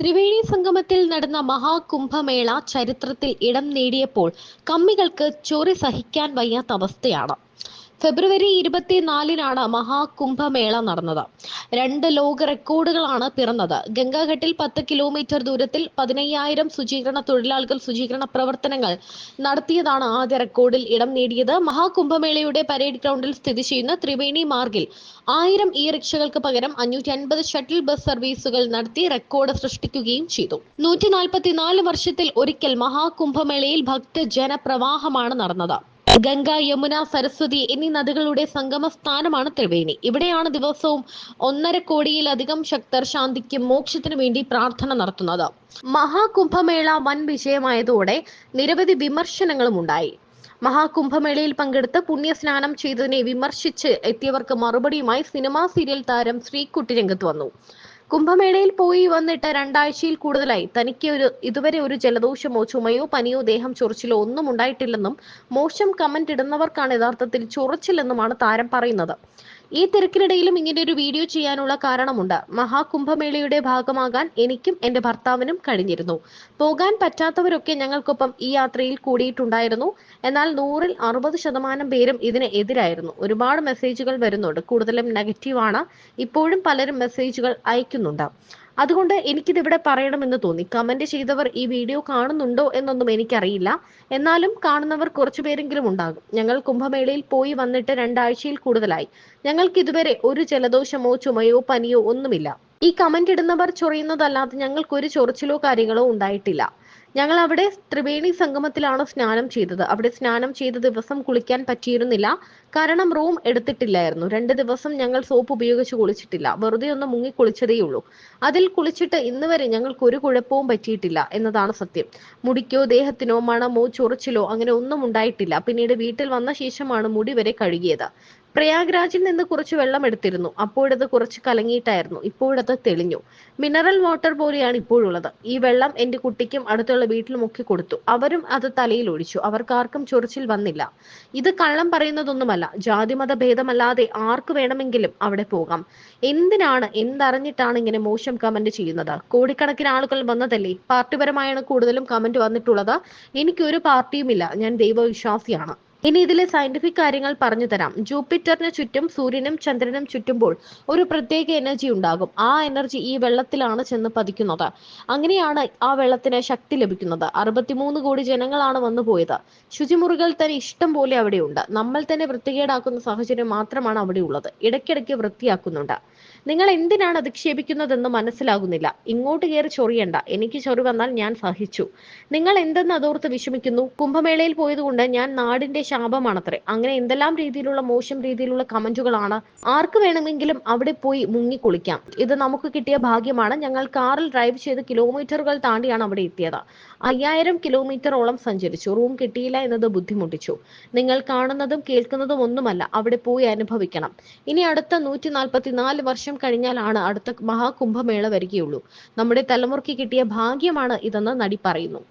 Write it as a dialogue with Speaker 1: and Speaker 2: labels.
Speaker 1: ത്രിവേണി സംഗമത്തിൽ നടന്ന മഹാകുംഭമേള ചരിത്രത്തിൽ ഇടം നേടിയപ്പോൾ കമ്മികൾക്ക് ചൊറി സഹിക്കാൻ വയ്യാത്ത അവസ്ഥയാണ്. ഫെബ്രുവരി ഇരുപത്തിനാലിനാണ് മഹാകുംഭമേള നടന്നത്. രണ്ട് ലോക റെക്കോർഡുകളാണ് പിറന്നത്. ഗംഗാഘട്ടിൽ പത്ത് കിലോമീറ്റർ ദൂരത്തിൽ പതിനയ്യായിരം ശുചീകരണ തൊഴിലാളികൾ ശുചീകരണ പ്രവർത്തനങ്ങൾ നടത്തിയതാണ് ആദ്യ റെക്കോർഡിൽ ഇടം നേടിയത്. മഹാകുംഭമേളയുടെ പരേഡ് ഗ്രൗണ്ടിൽ സ്ഥിതി ചെയ്യുന്ന ത്രിവേണി മാർഗിൽ ആയിരം ഇ റിക്ഷകൾക്ക് പകരം അഞ്ഞൂറ്റി അൻപത് ഷട്ടിൽ ബസ് സർവീസുകൾ നടത്തി റെക്കോർഡ് സൃഷ്ടിക്കുകയും ചെയ്തു. നൂറ്റി നാൽപ്പത്തിനാല് വർഷത്തിൽ ഒരിക്കൽ മഹാകുംഭമേളയിൽ ഭക്തജനപ്രവാഹമാണ് നടന്നത്. ഗംഗ യമുന സരസ്വതി എന്നീ നദികളുടെ സംഗമ സ്ഥാനമാണ് ത്രിവേണി. ഇവിടെയാണ് ദിവസവും ഒന്നര കോടിയിലധികം ശക്തർ ശാന്തിക്കും മോക്ഷത്തിനു വേണ്ടി പ്രാർത്ഥന നടത്തുന്നത്. മഹാകുംഭമേള വൻ വിജയമായതോടെ നിരവധി വിമർശനങ്ങളും ഉണ്ടായി. മഹാകുംഭമേളയിൽ പങ്കെടുത്ത് പുണ്യസ്നാനം ചെയ്തതിനെ വിമർശിച്ച് എത്തിയവർക്ക് മറുപടിയുമായി സിനിമാ സീരിയൽ താരം ശ്രീകുട്ടി രംഗത്ത് വന്നു. കുംഭമേളയിൽ പോയി വന്നിട്ട് രണ്ടാഴ്ചയിൽ കൂടുതലായി. തനിക്ക് ഒരു ഇതുവരെ ഒരു ജലദോഷമോ ചുമയോ പനിയോ ദേഹം ചൊറിച്ചിലോ ഒന്നും ഉണ്ടായിട്ടില്ലെന്നും മോശം കമന്റ് ഇടുന്നവർക്കാണ് യഥാർത്ഥത്തിൽ ചൊറിച്ചിലെന്നുമാണ് താരം പറയുന്നത്. ഈ തിരക്കിനിടയിലും ഇങ്ങനെ ഒരു വീഡിയോ ചെയ്യാനുള്ള കാരണമുണ്ട്. മഹാകുംഭമേളയുടെ ഭാഗമാകാൻ എനിക്കും എന്റെ ഭർത്താവിനും കഴിഞ്ഞിരുന്നു. പോകാൻ പറ്റാത്തവരൊക്കെ ഞങ്ങൾക്കൊപ്പം ഈ യാത്രയിൽ കൂടിയിട്ടുണ്ടായിരുന്നു. എന്നാൽ നൂറിൽ അറുപത് ശതമാനം പേരും ഇതിന് എതിരായിരുന്നു. ഒരുപാട് മെസ്സേജുകൾ വരുന്നുണ്ട്. കൂടുതലും നെഗറ്റീവാണ് ഇപ്പോഴും പലരും മെസ്സേജുകൾ അയക്കുന്നുണ്ട്. അതുകൊണ്ട് എനിക്കിതിവിടെ പറയണമെന്ന് തോന്നി. കമന്റ് ചെയ്തവർ ഈ വീഡിയോ കാണുന്നുണ്ടോ എന്നൊന്നും എനിക്കറിയില്ല. എന്നാലും കാണുന്നവർ കുറച്ചു പേരെങ്കിലും ഉണ്ടാകും. ഞങ്ങൾ കുംഭമേളയിൽ പോയി വന്നിട്ട് രണ്ടാഴ്ചയിൽ കൂടുതലായി. ഞങ്ങൾക്ക് ഇതുവരെ ഒരു ജലദോഷമോ ചുമയോ പനിയോ ഒന്നുമില്ല. ഈ കമന്റ് ഇടുന്നവർ ചൊറിയുന്നതല്ലാതെ ഞങ്ങൾക്കൊരു ചൊറിച്ചിലോ കാര്യങ്ങളോ ഉണ്ടായിട്ടില്ല. ഞങ്ങൾ അവിടെ ത്രിവേണി സംഗമത്തിലാണ് സ്നാനം ചെയ്തത്. അവിടെ സ്നാനം ചെയ്ത ദിവസം കുളിക്കാൻ പറ്റിയിരുന്നില്ല. കാരണം റൂം എടുത്തിട്ടില്ലായിരുന്നു. രണ്ട് ദിവസം ഞങ്ങൾ സോപ്പ് ഉപയോഗിച്ച് കുളിച്ചിട്ടില്ല. വെറുതെ ഒന്ന് മുങ്ങി കുളിച്ചതേ ഉള്ളൂ. അതിൽ കുളിച്ചിട്ട് ഇന്ന് വരെ ഞങ്ങൾക്ക് ഒരു കുഴപ്പവും പറ്റിയിട്ടില്ല എന്നതാണ് സത്യം. മുടിക്കോ ദേഹത്തിനോ മണമോ ചൊറിച്ചിലോ അങ്ങനെ ഒന്നും ഉണ്ടായിട്ടില്ല. പിന്നീട് വീട്ടിൽ വന്ന ശേഷമാണ് മുടി വരെ കഴുകിയത്. പ്രയാഗ്രാജിൽ നിന്ന് കുറച്ച് വെള്ളം എടുത്തിരുന്നു. അപ്പോഴത് കുറച്ച് കലങ്ങിയിട്ടായിരുന്നു. ഇപ്പോഴത് തെളിഞ്ഞു. മിനറൽ വാട്ടർ പോലെയാണ് ഇപ്പോഴുള്ളത് ഈ വെള്ളം എന്റെ കുട്ടിക്കും അടുത്തുള്ള വീട്ടിലും ഒക്കെ കൊടുത്തു. അവരും അത് തലയിൽ ഒഴിച്ചു. അവർക്കാർക്കും ചൊറിച്ചിൽ വന്നില്ല. ഇത് കള്ളം പറയുന്നതൊന്നുമല്ല. ജാതിമത ഭേദമല്ലാതെ ആർക്ക് വേണമെങ്കിലും അവിടെ പോകാം. എന്തിനാണ് എന്തറിഞ്ഞിട്ടാണ് ഇങ്ങനെ മോശം കമന്റ് ചെയ്യുന്നത്? കോടിക്കണക്കിന് ആളുകൾ വന്നതല്ലേ? പാർട്ടിപരമായാണ് കൂടുതലും കമന്റ് വന്നിട്ടുള്ളത്. എനിക്കൊരു പാർട്ടിയുമില്ല. ഞാൻ ദൈവവിശ്വാസിയാണ്. ഇനി ഇതിലെ സയന്റിഫിക് കാര്യങ്ങൾ പറഞ്ഞു തരാം. ജൂപ്പിറ്ററിന് ചുറ്റും സൂര്യനും ചന്ദ്രനും ചുറ്റുമ്പോൾ ഒരു പ്രത്യേക എനർജി ഉണ്ടാകും. ആ എനർജി ഈ വെള്ളത്തിലാണ് ചെന്ന് പതിക്കുന്നത്. അങ്ങനെയാണ് ആ വെള്ളത്തിന് ശക്തി ലഭിക്കുന്നത്. അറുപത്തിമൂന്ന് കോടി ജനങ്ങളാണ് വന്നു പോയത്. ശുചിമുറികൾ തന്നെ ഇഷ്ടം പോലെ അവിടെയുണ്ട്. നമ്മൾ തന്നെ വൃത്തികേടാക്കുന്ന സാഹചര്യം മാത്രമാണ് അവിടെ ഉള്ളത്. ഇടയ്ക്കിടയ്ക്ക് വൃത്തിയാക്കുന്നുണ്ട്. നിങ്ങൾ എന്തിനാണ് അധിക്ഷേപിക്കുന്നതെന്ന് മനസ്സിലാകുന്നില്ല. ഇങ്ങോട്ട് കയറി ചൊറിയണ്ട. എനിക്ക് ചൊറി വന്നാൽ ഞാൻ സഹിച്ചു. നിങ്ങൾ എന്തെന്ന് അതോർത്ത് വിഷമിക്കുന്നു? കുംഭമേളയിൽ പോയതുകൊണ്ട് ഞാൻ നാടിന്റെ ശാപമാണത്രേ. അങ്ങനെ എന്തെല്ലാം രീതിയിലുള്ള മോശം രീതിയിലുള്ള കമന്റുകളാണ് ആർക്ക് വേണമെങ്കിലും അവിടെ പോയി മുങ്ങി കുളിക്കാം ഇത് നമുക്ക് കിട്ടിയ ഭാഗ്യമാണ്. ഞങ്ങൾ കാറിൽ ഡ്രൈവ് ചെയ്ത് കിലോമീറ്ററുകൾ താണ്ടിയാണ് അവിടെ എത്തിയത്. അയ്യായിരം കിലോമീറ്ററോളം സഞ്ചരിച്ചു. റൂം കിട്ടിയില്ല എന്നത് ബുദ്ധിമുട്ടിച്ചു. നിങ്ങൾ കാണുന്നതും കേൾക്കുന്നതും ഒന്നുമല്ല. അവിടെ പോയി അനുഭവിക്കണം. ഇനി അടുത്ത നൂറ്റി നാൽപ്പത്തിനാല് വർഷം കഴിഞ്ഞാലാണ് അടുത്ത മഹാകുംഭമേള വരികയുള്ളൂ. നമ്മുടെ തലമുറയ്ക്ക് കിട്ടിയ ഭാഗ്യമാണ് ഇതെന്ന് നടി പറയുന്നു.